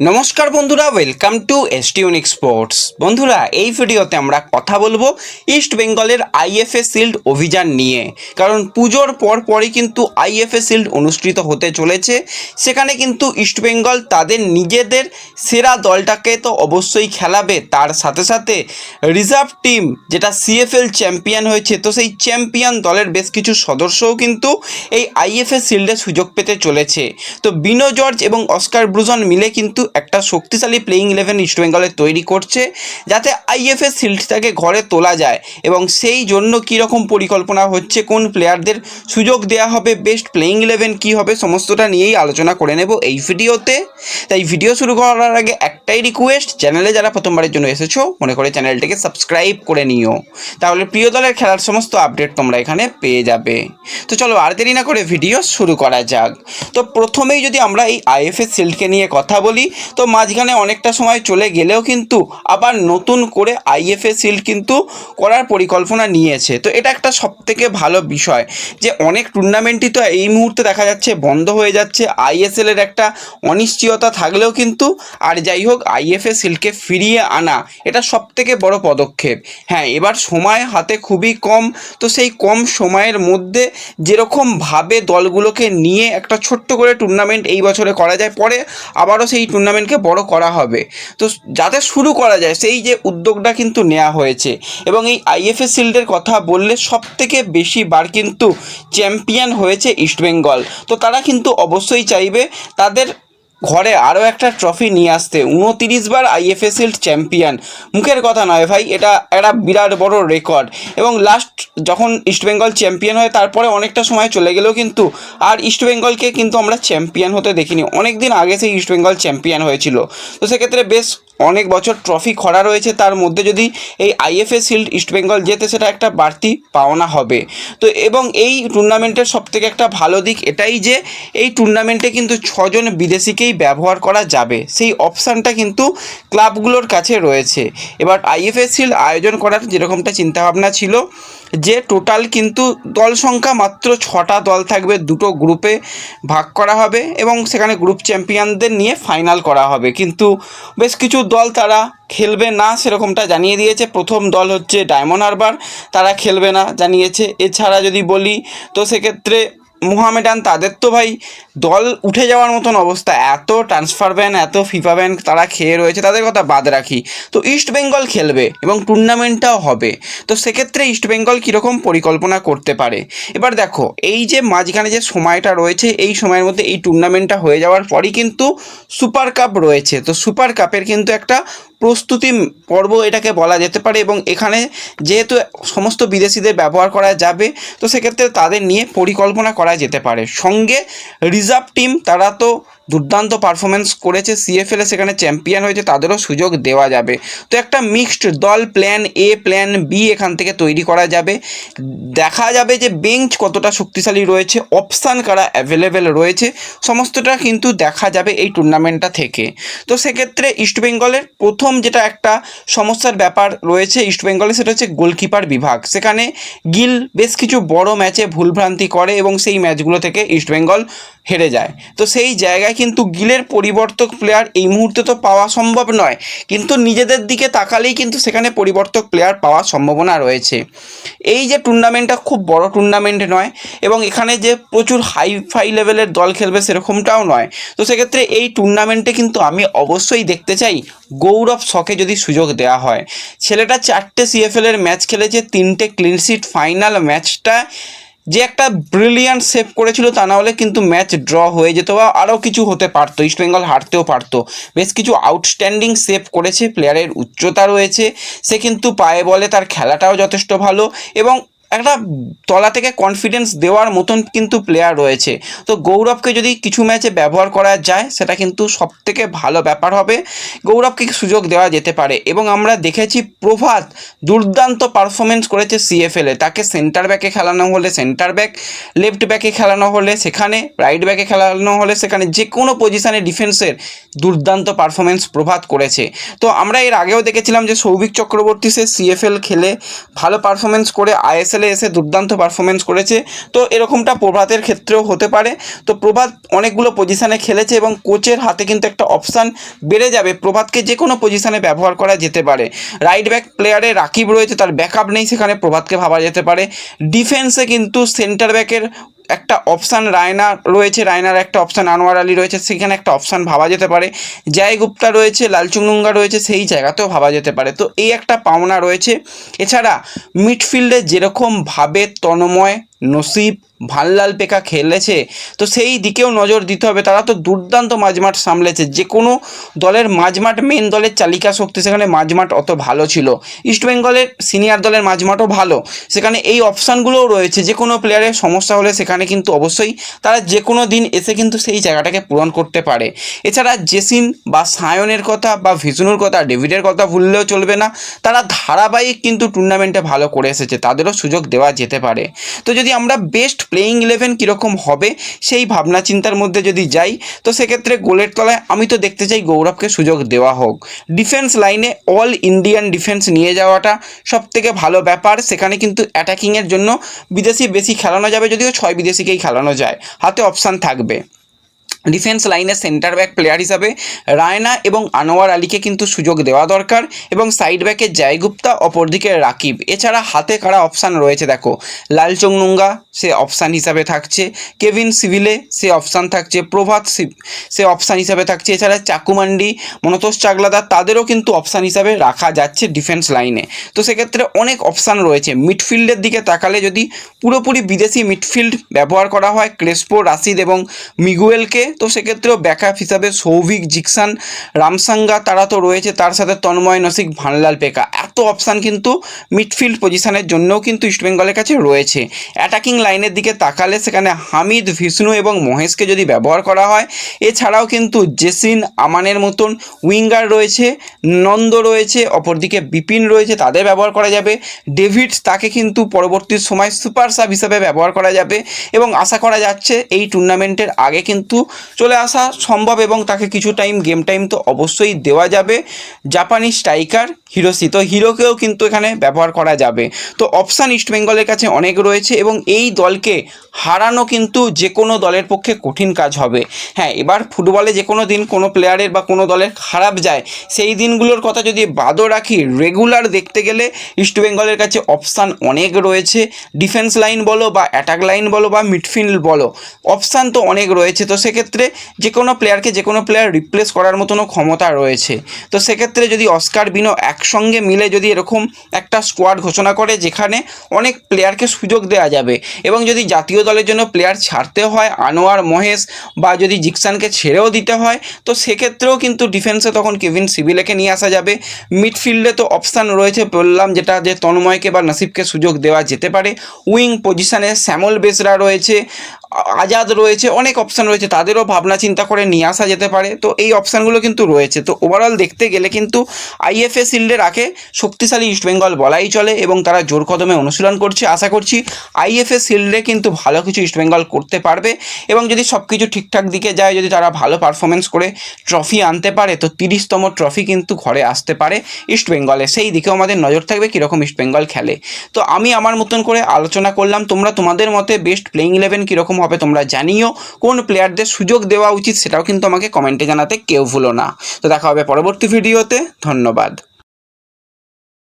নমস্কার বন্ধুরা welcome to এস এসটিউনিক স্পোর্টস বন্ধুরা, এই ভিডিওতে আমরা কথা বলব ইস্ট বেঙ্গলের আইএফএ শিল্ড অভিযান নিয়ে। কারণ পুজোর পর পরই কিন্তু আইএফএ শিল্ড অনুষ্ঠিত হতে চলেছে। সেখানে কিন্তু ইস্ট বেঙ্গল তাদের নিজেদের সেরা দলটাকে তো অবশ্যই খেলাবে। তার সাথে সাথে রিজার্ভ টিম যেটা সিএফএল চ্যাম্পিয়ন হয়েছে, তো সেই চ্যাম্পিয়ন দলের বেশ কিছু সদস্যও কিন্তু এই আইএফএ শিল্ডে সুযোগ পেতে চলেছে। তো বিনো জর্জ এবং অস্কার ব্রুজন মিলে কিন্তু একটা শক্তিশালী প্লেয়িং ইলেভেন ইস্টবেঙ্গলের তৈরি করছে, যাতে আইএফএ শিল্ডটাকে ঘরে তোলা যায় এবং সেই জন্য কীরকম পরিকল্পনা হচ্ছে, কোন প্লেয়ারদের সুযোগ দেওয়া হবে বেস্ট প্লেয়িং ইলেভেন কী হবে, সমস্তটা নিয়েই আলোচনা করে নেব এই ভিডিওতে। তাই ভিডিও শুরু করার আগে একটাই রিকোয়েস্ট চ্যানেলে যারা প্রথমবারের জন্য এসেছ, মনে করে চ্যানেলটিকে সাবস্ক্রাইব করে নিও। তাহলে প্রিয় দলের খেলার সমস্ত আপডেট তোমরা এখানে পেয়ে যাবে। তো চলো আর দেরি না করে ভিডিও শুরু করা যাক। তো প্রথমেই যদি আমরা এই আইএফএস শিল্ডকে নিয়ে কথা বলি তো মাঝখানে অনেকটা সময় চলে গেলেও কিন্তু আবার নতুন করে আইএফএ শিল্ড কিন্তু করার পরিকল্পনা নিয়েছে। তো এটা একটা সবথেকে ভালো বিষয় যে অনেক টুর্নামেন্টই তো এই মুহূর্তে দেখা যাচ্ছে বন্ধ হয়ে যাচ্ছে। আইএসএল এর একটা অনিশ্চয়তা থাকলেও কিন্তু আর যাই হোক আইএফএ শিল্ডকে ফিরিয়ে আনা এটা সবথেকে বড় পদক্ষেপ। হ্যাঁ এবার সময় হাতে খুবই কম। তো সেই কম সময়ের মধ্যে যেরকমভাবে দলগুলোকে নিয়ে একটা ছোট্ট করে টুর্নামেন্ট এই বছরে করা যায়, পরে আবারও সেই টুর্নামেন্টকে বড় করা হবে। তো যাতে শুরু করা যায়, সেই যে উদ্যোগটা কিন্তু নেওয়া হয়েছে। এবং এই আইএফএ শিল্ডের কথা বললে সব থেকে বেশি বার কিন্তু চ্যাম্পিয়ন হয়েছে ইস্টবেঙ্গল তো তারা কিন্তু অবশ্যই চাইবে তাদের ঘরে আরও একটা ট্রফি নিয়ে আসতে উনতিরিশবার বার আইএফএ শিল্ড চ্যাম্পিয়ন। মুখের কথা নয় ভাই, এটা একটা বিরাট বড় রেকর্ড। এবং লাস্ট যখন ইস্টবেঙ্গল চ্যাম্পিয়ন হয়, তারপরে অনেকটা সময় চলে গেলেও কিন্তু আর ইস্টবেঙ্গলকে কিন্তু আমরা চ্যাম্পিয়ন হতে দেখিনি। অনেক দিন আগে সেই ইস্টবেঙ্গল চ্যাম্পিয়ন হয়েছিল। তো সেক্ষেত্রে বেশ অনেক বছর ট্রফি খরা রয়েছে, তার মধ্যে যদি এই আইএফএ শিল্ড ইস্টবেঙ্গল জেতে সেটা একটা বাড়তি পাওনা হবে। তো এবং এই টুর্নামেন্টের সবথেকে একটা ভালো দিক এটাই যে, এই টুর্নামেন্টে কিন্তু ছজন বিদেশিকেই ব্যবহার করা যাবে। সেই অপশানটা কিন্তু ক্লাবগুলোর কাছে রয়েছে। এবার আইএফএ শিল্ড আয়োজন করার যেরকমটা চিন্তাভাবনা ছিল যে টোটাল কিন্তু দল সংখ্যা মাত্র ছটা দল থাকবে, দুটো গ্রুপে ভাগ করা হবে এবং সেখানে গ্রুপ চ্যাম্পিয়নদের নিয়ে ফাইনাল করা হবে। কিন্তু বেশ কিছু দল তারা খেলবে না সেরকমটা জানিয়ে দিয়েছে। প্রথম দল হচ্ছে ডায়মন্ড হারবার তারা খেলবে না জানিয়েছে। এছাড়া যদি বলি, তো সেক্ষেত্রে মোহামেডান তাদের তো ভাই দল উঠে যাওয়ার মতন অবস্থা। এত ট্রান্সফার ব্যান এত ফিফা ব্যান তারা খেয়ে রয়েছে, তাদের কথা বাদ রাখি। তো ইস্ট বেঙ্গল খেলবে এবং টুর্নামেন্টটাও হবে। তো সেক্ষেত্রে ইস্ট বেঙ্গল কীরকম পরিকল্পনা করতে পারে? এবার দেখো, এই যে মাঝখানে যে সময়টা রয়েছে, এই সময়ের মধ্যে এই টুর্নামেন্টটা হয়ে যাওয়ার পরই কিন্তু সুপার কাপ রয়েছে। তো সুপার কাপের কিন্তু একটা প্রস্তুতি পর্ব এটাকে বলা যেতে পারে এবং এখানে যেহেতু সমস্ত বিদেশিদের ব্যবহার করা যাবে, তো সেক্ষেত্রে তাদের নিয়ে পরিকল্পনা করা যেতে পারে। সঙ্গে রিজার্ভ টিম, তারা তো দুর্দান্ত পারফরমেন্স করেছে সিএফএলে সেখানে চ্যাম্পিয়ন হয়েছে, তাদেরও সুযোগ দেওয়া যাবে। তো একটা মিক্সড দল প্ল্যান এ প্ল্যান বি এখান থেকে তৈরি করা যাবে। দেখা যাবে যে বেঞ্চ কতটা শক্তিশালী রয়েছে অপশান কারা অ্যাভেলেবেল রয়েছে, সমস্তটা কিন্তু দেখা যাবে এই টুর্নামেন্টটা থেকে। তো সেক্ষেত্রে ইস্টবেঙ্গলের প্রথম যেটা একটা সমস্যার ব্যাপার রয়েছে ইস্টবেঙ্গলে সেটা হচ্ছে গোলকিপার বিভাগ। সেখানে গিল বেশ কিছু বড় ম্যাচে ভুলভ্রান্তি করে এবং সেই ম্যাচগুলো থেকে ইস্টবেঙ্গল হেরে যায়। তো সেই জায়গায় কিন্তু গিলের পরিবর্তক প্লেয়ার এই মুহূর্তে তো পাওয়া সম্ভব নয়। কিন্তু নিজেদের দিকে তাকালেই কিন্তু সেখানে পরিবর্তক প্লেয়ার পাওয়ার সম্ভাবনা রয়েছে। এই যে টুর্নামেন্টটা খুব বড় টুর্নামেন্ট নয় এবং এখানে যে প্রচুর হাই ফাই লেভেলের দল খেলবে সেরকমটাও নয়। তো সেক্ষেত্রে এই টুর্নামেন্টে কিন্তু আমি অবশ্যই দেখতে চাই গৌরব শখে যদি সুযোগ দেওয়া হয়। ছেলেটা চারটে সিএফএলের ম্যাচ খেলেছে, তিনটে ক্লিনশিট ফাইনাল ম্যাচটা যে একটা ব্রিলিয়ান্ট সেভ করেছিল তা না হলে কিন্তু ম্যাচ ড্র হয়ে যেত বা আরও কিছু হতে পারতো। ইস্টবেঙ্গল হারতেও পারতো। বেশ কিছু আউটস্ট্যান্ডিং সেভ করেছে। প্লেয়ারের উচ্চতা রয়েছে। সে কিন্তু পায়ে বলে, তার খেলাটাও যথেষ্ট ভালো এবং একটা তলা থেকে কনফিডেন্স দেওয়ার মতন কিন্তু প্লেয়ার রয়েছে। তো গৌরবকে যদি কিছু ম্যাচে ব্যবহার করা যায়, সেটা কিন্তু সব থেকে ভালো ব্যাপার হবে। গৌরবকে সুযোগ দেওয়া যেতে পারে? এবং আমরা দেখেছি প্রভাত দুর্দান্ত পারফরমেন্স করেছে সিএফএলে তাকে সেন্টার ব্যাকে খেলানো হলে সেন্টার ব্যাক লেফট ব্যাকে খেলানো হলে সেখানে রাইট ব্যাকে খেলানো হলে সেখানে যে কোনো পজিশানে ডিফেন্সের দুর্দান্ত পারফরমেন্স প্রভাত করেছে। তো আমরা এর আগেও দেখেছিলাম যে সৌভিক চক্রবর্তী সে সিএফএল খেলে ভালো পারফরমেন্স করে আইএসএল আইএসএলে এসে দুর্দান্ত পারফরমেন্স করেছে। তো এরকমটা প্রভাতের ক্ষেত্রেও হতে পারে। তো প্রভাত অনেকগুলো পজিশানে খেলেছে এবং কোচের হাতে কিন্তু একটা অপশান বেড়ে যাবে। প্রভাতকে যে কোনো পজিশানে ব্যবহার করা যেতে পারে। রাইট ব্যাক প্লেয়ারে রাকিব রয়েছে, তার ব্যাকআপ নেই, সেখানে প্রভাতকে ভাবা যেতে পারে। ডিফেন্সে কিন্তু সেন্টার ব্যাকের একটা অপশান রায়না রয়েছে, রায়নার একটা অপশান আনোয়ার আলী রয়েছে, সেখানে একটা অপশান ভাবা যেতে পারে। জয় গুপ্তা রয়েছে লালচুংডুঙ্গা রয়েছে, সেই জায়গাতেও ভাবা যেতে পারে। তো এই একটা পাওনা রয়েছে। এছাড়া মিডফিল্ডে যেরকমভাবে তন্ময় নসিব ভাল্লাল পেকা খেলেছে। তো সেই দিকেও নজর দিতে হবে। তারা তো দুর্দান্ত মাঝমাঠ সামলেছে। যে কোনো দলের মাঝমাঠ মেন দলের চালিকা শক্তি সেখানে মাঝমাঠ অত ভালো ছিল। ইস্টবেঙ্গলের সিনিয়র দলের মাঝমাঠও ভালো। সেখানে এই অপশানগুলোও রয়েছে। যে কোনো প্লেয়ারের সমস্যা হলে সেখানে কিন্তু অবশ্যই তারা যে কোনো দিন এসে কিন্তু সেই জায়গাটাকে পূরণ করতে পারে। এছাড়া জেসিন বা সায়নের কথা বা ভিষ্ণুর কথা, ডেভিডের কথা ভুললেও চলবে না। তারা ধারাবাহিক কিন্তু টুর্নামেন্টে ভালো করে এসেছে। তাদেরও সুযোগ দেওয়া যেতে পারে। তো যদি আমরা বেস্ট প্লেয়িং ইলেভেন কীরকম হবে, সেই ভাবনা চিন্তার মধ্যে যদি যাই, তো সেক্ষেত্রে গোলের তলায় আমি তো দেখতে চাই গৌরবকে সুযোগ দেওয়া হোক। ডিফেন্স লাইনে অল ইন্ডিয়ান ডিফেন্স নিয়ে যাওয়াটা সব থেকে ভালো ব্যাপার। সেখানে কিন্তু অ্যাটাকিংয়ের জন্য বিদেশি বেশি খেলানো যাবে, যদিও ছয় বিদেশিকেই খেলানো যায়। হাতে অপশান থাকবে। ডিফেন্স লাইনে সেন্টার ব্যাক প্লেয়ার হিসাবে রায়না এবং আনোয়ার আলীকে কিন্তু সুযোগ দেওয়া দরকার এবং সাইড ব্যাকে জয়গুপ্তা, অপরদিকে রাকিব। এছাড়া হাতে কারা অপশান রয়েছে, দেখো। লালচংনুঙ্গা সে অপশান হিসাবে থাকছে। কেভিন সিভিলে, সে অপশান থাকছে। প্রভাত সে অপশান হিসাবে থাকছে। এছাড়া চাকুমান্ডি মনতোষ চাগলাদা, তাদেরও কিন্তু অপশান হিসাবে রাখা যাচ্ছে ডিফেন্স লাইনে তো সেক্ষেত্রে অনেক অপশান রয়েছে। মিডফিল্ডের দিকে তাকালে যদি পুরোপুরি বিদেশি মিডফিল্ড ব্যবহার করা হয়, ক্রেসপো, রাশিদ এবং মিগুয়েলকে তো সেক্ষেত্রেও ব্যাকআপ হিসাবে সৌভিক, জিকসান, রামসাঙ্গা তারা তো রয়েছে। তার সাথে তন্ময়, নসিক, ভানলাল পেকা। এত অপশান কিন্তু মিডফিল্ড পজিশনের জন্যও কিন্তু ইস্টবেঙ্গলের কাছে রয়েছে। অ্যাটাকিং লাইনের দিকে তাকালে সেখানে হামিদ, ভিষ্ণু এবং মহেশকে যদি ব্যবহার করা হয়, এছাড়াও কিন্তু জেসিন, আমানের মতন উইঙ্গার রয়েছে, নন্দ রয়েছে, অপরদিকে বিপিন রয়েছে, তাদের ব্যবহার করা যাবে। ডেভিড তাকে কিন্তু পরবর্তী সময় সুপার সাব হিসাবে ব্যবহার করা যাবে। এবং আশা করা যাচ্ছে এই টুর্নামেন্টের আগে কিন্তু চলে আসা সম্ভব এবং তাকে কিছু টাইম গেম টাইম তো অবশ্যই দেওয়া যাবে। জাপানি স্ট্রাইকার হিরোসি তো হিরোকেও কিন্তু এখানে ব্যবহার করা যাবে। তো অপশান ইস্টবেঙ্গলের কাছে অনেক রয়েছে এবং এই দলকে হারানো কিন্তু যে কোনো দলের পক্ষে কঠিন কাজ হবে। হ্যাঁ এবার ফুটবলে যে কোনো দিন কোনো প্লেয়ারের বা কোনো দলের খারাপ যায়, সেই দিনগুলোর কথা যদি বাদও রাখি রেগুলার দেখতে গেলে ইস্টবেঙ্গলের কাছে অপশান অনেক রয়েছে। ডিফেন্স লাইন বলো বা অ্যাটাক লাইন বলো বা মিডফিল্ড বলো, অপশান তো অনেক রয়েছে। তো সেক্ষেত্রে যে কোনো প্লেয়ারকে যে কোনো প্লেয়ার রিপ্লেস করার মতনও ক্ষমতা রয়েছে। তো সেক্ষেত্রে যদি অস্কার বিনো একসঙ্গে মিলে যদি এরকম একটা স্কোয়াড ঘোষণা করে যেখানে অনেক প্লেয়ারকে সুযোগ দেওয়া যাবে এবং যদি জাতীয় দলের জন্য প্লেয়ার ছাড়তে হয়, আনোয়ার, মহেশ বা যদি জিকসানকে ছেড়েও দিতে হয়, তো সেক্ষেত্রেও কিন্তু ডিফেন্সে তখন কেভিন সিভিলেকে নিয়ে আসা যাবে। মিডফিল্ডে তো অপশান রয়েছে বললাম, যেটা যে তন্ময়কে বা নাসিবকে সুযোগ দেওয়া যেতে পারে। উইং পজিশানে শ্যামল বেসরা রয়েছে। আজাদ রয়েছে, অনেক অপশান রয়েছে, তাদেরও ভাবনা চিন্তা করে নিয়ে আসা যেতে পারে। তো এই অপশানগুলো কিন্তু রয়েছে। তো ওভারঅল দেখতে গেলে কিন্তু আইএফএ শিল্ডের আগে শক্তিশালী ইস্টবেঙ্গল বলাই চলে এবং তারা জোর কদমে অনুশীলন করছে। আশা করছি আইএফএ শিল্ডে কিন্তু ভালো কিছু ইস্টবেঙ্গল করতে পারবে এবং যদি সব কিছু ঠিকঠাক দিকে যায়, যদি তারা ভালো পারফরমেন্স করে ট্রফি আনতে পারে, তো তিরিশতম ট্রফি কিন্তু ঘরে আসতে পারে ইস্টবেঙ্গলে সেই দিকেও আমাদের নজর থাকবে কীরকম ইস্টবেঙ্গল খেলে। তো আমি আমার মতন করে আলোচনা করলাম। তোমরা তোমাদের মতে বেস্ট প্লেইং ইলেভেন কীরকম হবে তোমরা জানিও। কোন প্লেয়ারদের সুযোগ দেওয়া উচিত সেটাও কিন্তু আমাকে কমেন্টে জানাতে কেউ ভুলো না। তো দেখা হবে পরবর্তী ভিডিওতে ধন্যবাদ।